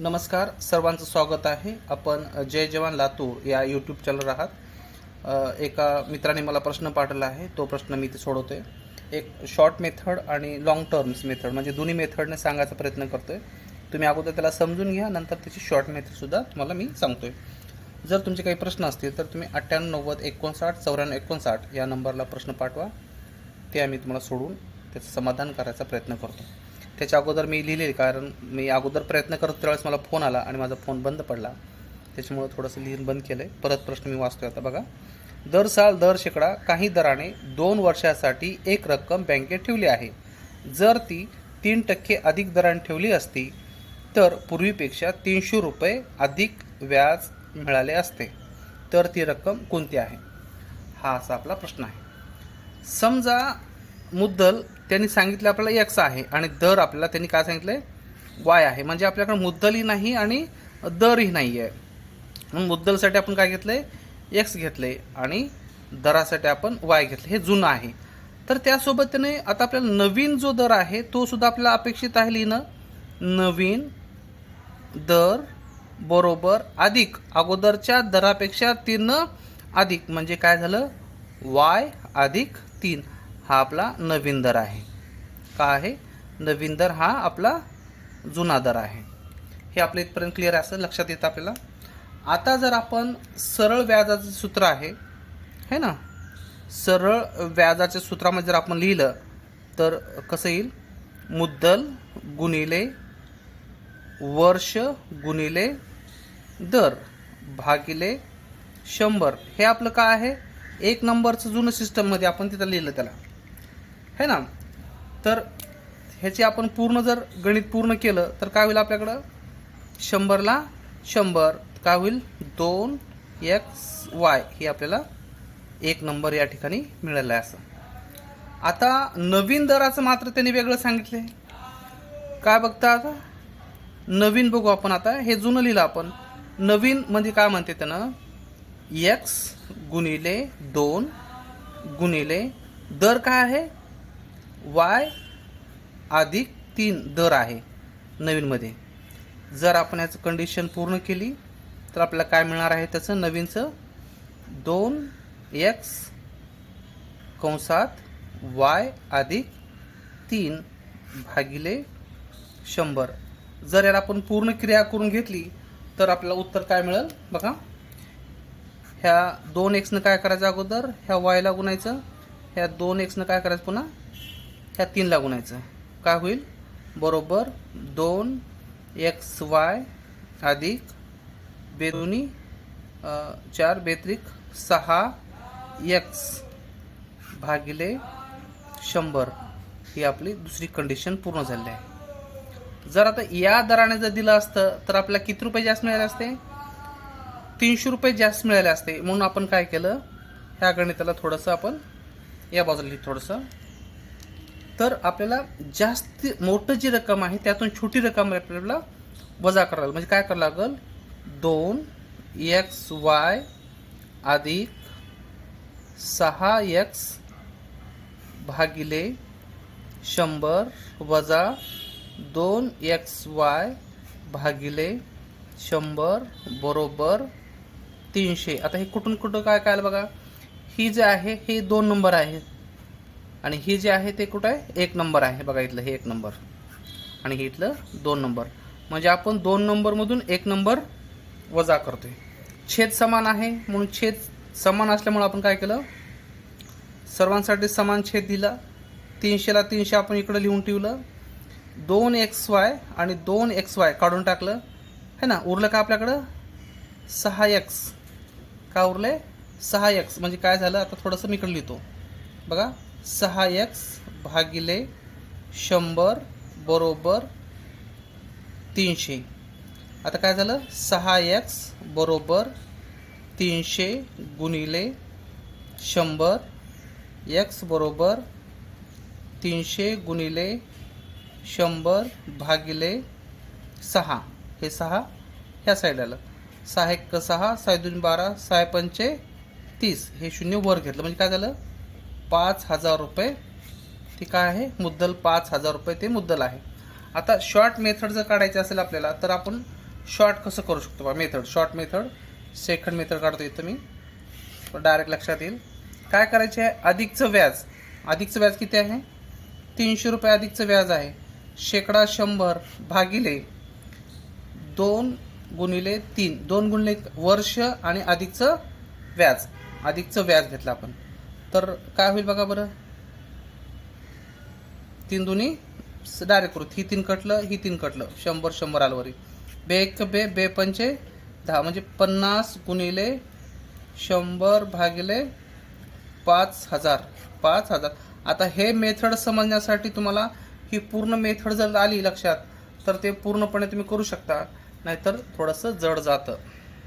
नमस्कार सर्वांचं स्वागत आहे. आपण जय जवान लातूर या यूट्यूब चॅनलवर आहात. एका मित्राने मला प्रश्न पाठवला आहे. तो प्रश्न मी ते सोडवतो. आहे एक शॉर्ट मेथड आणि लॉंग टर्म्स मेथड म्हणजे दोन्ही मेथडने सांगायचा प्रयत्न करतो आहे तुम्ही अगोदर त्याला समजून घ्या नंतर त्याची शॉर्ट मेथडसुद्धा तुम्हाला मी सांगतो आहे जर तुमचे काही प्रश्न असतील तर तुम्ही अठ्ठ्याण्णव नव्वद एकोणसाठ चौऱ्याण्णव एकोणसाठ या नंबरला प्रश्न पाठवा. ते आम्ही तुम्हाला सोडून त्याचं समाधान करायचा प्रयत्न करतो. त्याच्या अगोदर मी लिहिले कारण मी अगोदर प्रयत्न करत त्यावेळेस मला फोन आला आणि माझा फोन बंद पडला. त्याच्यामुळं थोडंसं लिहिण बंद केलं आहे परत प्रश्न मी वाचतोय आता बघा. दर साल दर शेकडा काही दराने दोन वर्षासाठी एक रक्कम बँकेत ठेवली आहे. जर ती तीन टक्के अधिक दराने ठेवली असती तर पूर्वीपेक्षा तीनशे रुपये अधिक व्याज मिळाले असते. तर ती रक्कम कोणती आहे? हा असा आपला प्रश्न आहे. समजा मुद्दल त्यांनी सांगितलं आपल्याला एक्स आहे आणि दर आपल्याला त्यांनी काय सांगितलंय? वाय आहे. म्हणजे आपल्याकडे मुद्दलही नाही आणि दरही नाही आहे म्हणून मुद्दलसाठी आपण काय घेतलं आहे एक्स घेतले आणि दरासाठी आपण वाय घेतले हे जुनं आहे. तर त्यासोबत त्याने आता आपल्याला नवीन जो दर आहे तो सुद्धा आपल्याला अपेक्षित आहे लिहिणं. नवीन दर बरोबर अधिक. अगोदरच्या दरापेक्षा तीन अधिक. म्हणजे काय झालं? वाय अधिक तीन. हा आपला नवीन दर आहे. का आहे? नवीन दर हा आपला जुना दर आहे. हे आपल्या इथपर्यंत क्लिअर असं लक्षात येतं आपल्याला? आता जर आपण सरळ व्याजाचं सूत्र आहे है ना? सरळ व्याजाच्या सूत्रामध्ये जर आपण लिहिलं तर कसं येईल? मुद्दल गुणिले वर्ष गुणिले दर भागिले शंभर. हे आपलं काय आहे? एक नंबरचं जुनं सिस्टममध्ये आपण तिथं लिहिलं त्याला. है ना? तर ह्याची आपण पूर्ण जर गणित पूर्ण केलं तर काय होईल आपल्याकडं? शंभरला शंभर काय होईल? दोन एक्स वाय हे आपल्याला एक नंबर या ठिकाणी मिळालं आहे असं. आता नवीन दराचं मात्र त्यांनी वेगळं सांगितलं काय बघता आता? नवीन बघू आपण आता. हे जुनं लिहिलं आपण. नवीन म्हणजे काय म्हणते त्यानं? एक्स गुणिले दोन गुणिले दर काय आहे? वाय अधिक तीन दर आहे नवीनमध्ये. जर आपण याचं कंडिशन पूर्ण केली तर आपल्याला काय मिळणार आहे त्याचं? नवीनचं दोन एक्स कंसात वाय अधिक तीन भागिले शंभर. जर याला आपण पूर्ण क्रिया करून घेतली तर आपल्याला उत्तर काय मिळेल? बघा. ह्या दोन एक्सनं काय करायचं अगोदर? ह्या वायला गुणायचं. ह्या दोन एक्सनं काय करायचं पुन्हा? ह्या तीनला गुणायचं काय होईल? बरोबर दोन एक्स वाय अधिक बेदोनी चार बेत्रिक सहा एक्स भागिले शंभर. ही आपली दुसरी कंडिशन पूर्ण झाली आहे. जर आता या दराने जर दिलं असतं तर आपल्याला किती रुपये जास्त मिळाले असते? तीनशे रुपये जास्त मिळाले असते. म्हणून आपण काय केलं? ह्या गणिताला थोडंसं आपण या बाजूला थोडंसं तर आपल्याला जास्त मोठं जी रक्कम आहे त्यातून छोटी रक्कम आपल्याला वजा करावं लागेल. म्हणजे काय करावं लागेल? दोन एक्स वाय अधिक सहा एक्स भागिले शंभर वजा दोन एक्स वाय भागिले शंभर बरोबर तीनशे. आता हे कुठून कुठं काय काय आलं बघा? ही जे आहे हे दोन नंबर आहे. आणि ही जे आहे ते कुठं आहे? एक नंबर आहे. बघा इथलं हे एक नंबर. आणि हे इथलं दोन नंबर. म्हणजे आपण दोन नंबरमधून एक नंबर वजा करतोय. छेद समान आहे. म्हणून छेद समान असल्यामुळे आपण काय केलं? सर्वांसाठी समान छेद दिला. तीनशेला तीनशे आपण इकडं लिहून ठेवलं. दोन एक्स वाय आणि दोन एक्स वाय काढून टाकलं. है ना? उरलं का आपल्याकडं? सहा एक्स. का उरले? सहा एक्स. म्हणजे काय झालं? आता थोडंसं मी इकडं लिहितो. बघा. सहा एक्स भागिले शंभर बरोबर तीनशे. आता काय झालं? सहा एक्स बरोबर तीनशे गुणिले शंभर. एक्स बरोबर तीनशे गुणिले शंभर भागिले सहा. हे सहा ह्या साईड आलं. सहा एक सहा सहा दोन बारा सहा पंचे तीस. हे शून्य वर घेतलं. म्हणजे काय झालं? पाच हजार रुपये. ते काय आहे? मुद्दल पाच हजार रुपये ते मुद्दल आहे. आता शॉर्ट मेथड जर काढायचे असेल आपल्याला तर आपण शॉर्ट कसं करू शकतो बा? Method short method second method काढतो इथं मी. डायरेक्ट लक्षात येईल. काय करायचे आहे? अधिकचं व्याज. अधिकचं व्याज किती आहे? तीनशे रुपये अधिकचं व्याज आहे. शेकडा शंभर भागिले दोन गुणिले तीन. दोन गुणिले वर्ष आणि अधिकचं व्याज. अधिकचं व्याज घेतलं आपण. तर काय होईल बघा बरं. तीन दोन्ही डायरेक्ट करू. ही तीन कटलं ही तीन कटलं. शंभर शंभर आलवरी. बे एक बे बे पंचे दहा म्हणजे पन्नास गुणिले शंभर भागिले पाच हजार. पाच हजार. आता हे मेथड समजण्यासाठी तुम्हाला ही पूर्ण मेथड जर आली लक्षात तर ते पूर्णपणे तुम्ही करू शकता. नाहीतर थोडंसं जड जातं.